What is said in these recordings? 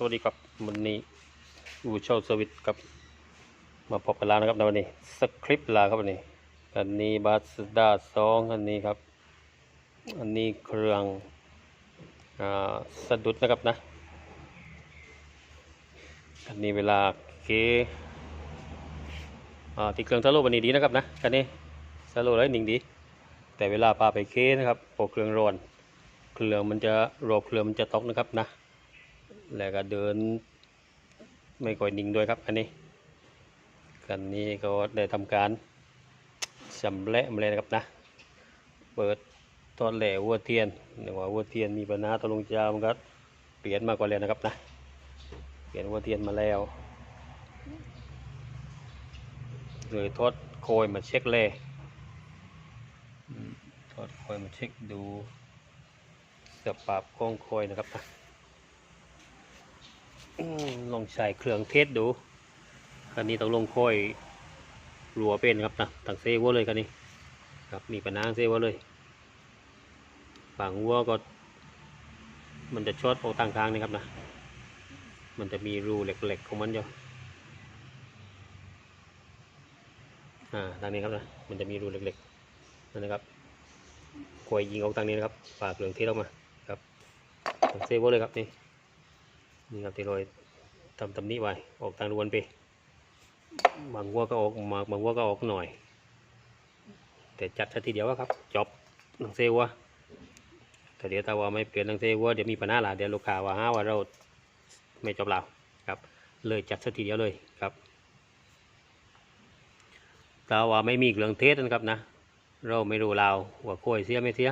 สวัสดีครับวันนี้อูโชว์สวิตครับมาพบกันแล้วนะครับในวันนี้สคริปต์ลาครับวันนี้อันนี้บาสด้าสองอันนี้ครับ อันนี้เครื่องอ่าสะดุดนะครับนะอันนี้เวลาเคอ่าตีเครื่องสโลว์วันนี้ดีนะครับนะคันนี้สโลว์แล้วนิ่งดี แต่เวลาพาไปเคนะครับพอเครื่องร้อนเครื่องมันจะรอบเครื่องมันจะตกนะครับนะ แล้วก็เดินไม่ค่อยนิ่งด้วยครับอันนี้กันนี้ก็ได้ทำการชำแหละมาเลยนะครับนะ เปิดตอนแหล่วัวเทียนเรียกว่าวัวเทียนมีปัญหาตกลงเจ้ามันก็เปลี่ยนมากกว่าแล้วนะครับนะ เปลี่ยนวัวเทียนมาแล้วเลยทอดโคยมาเช็คเลยทอดโคยมาเช็คดูสภาพของโคยนะครับนะ ลองใช้เครื่องเทสดู คันนี้ต้องลงค่อยรัวเป็นครับนะตั้งเซวัวเลยคันนี้ ครับมีปัญหาเซวัวเลยฝั่งวัวก็ มันจะช็ออกต่างทางนี่ครับนะ มันจะมีรูเหล็กๆของมันอยู่อ่าทางนี้ครับนะ มันจะมีรูเหล็กๆนั่นนะครับควยยิงออกทางนี้นะครับฝากเครื่องเทสออกมาครับตั้งเซวัวเลยครับนี่ นี่ครับที่เราทำตำนี้ไว้ออกทางรวนไปบางวัวก็ออกมาบางวัวก็ออกหน่อย แต่จัดซะทีเดียวครับจบหนังเซวัวแต่เดี๋ยวถ้าว่าไม่เปลี่ยนหนังเซวัวเดี๋ยวมีปัญหาละเดี๋ยวลูกค้าว่าหาว่าเราไม่จบเราครับ เลยจัดซะทีเดียวเลยครับถ้าว่าไม่มีเครื่องเทสนะครับนะ เราไม่รู้เราว่าโคยเสียไม่เสีย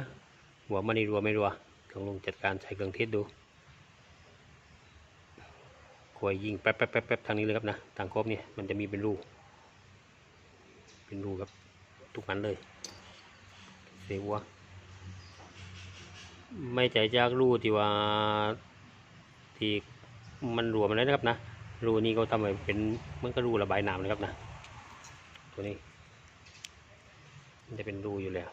ว่ามันนี่รัวไม่รัวต้องลงจัดการใช้เครื่องเทสดู คอยยิงแป๊บแป๊บแป๊บแป๊บทางนี้เลยครับนะทางครบเนี่ยมันจะมีเป็นรูเป็นรูครับ ทุกอันเลย เสียวัวไม่ใจจากรูที่ว่าที่มันรวมันเลยนะครับนะรูนี้ก็ทำไว้เป็นเหมันก็รูระบายน้ำเลยครับนะ ตัวนี้ มันจะเป็นรูอยู่แล้ว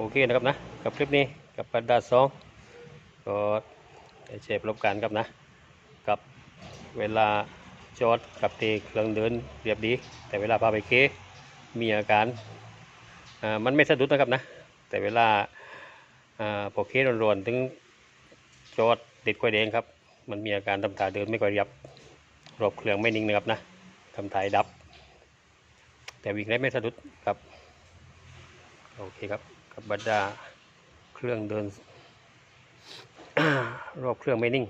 โอเคนะครับนะกับคลิปนี้กับปัดดาสองก็ได้เชฟรบกันครับนะ กับเวลาจอดกับตีเครื่องเดินเรียบดี แต่เวลาพาไปเกมีอาการมันไม่สะดุดนะครับนะ แต่เวลาอ่าพอเครวนๆถึงจอดติดกล้วยแดงครับ มันมีอาการทำถ่ายเดินไม่ค่อยเรียบรอบเครื่องไม่นิ่งนะครับนะทำถ่ายดับ แต่วิ่งได้ไม่สะดุดครับ โอเคครับ กับบรรดาเครื่องเดิน รอบเครื่องไม่นิ่ง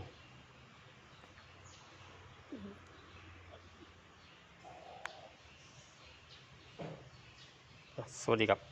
สวัสดีครับ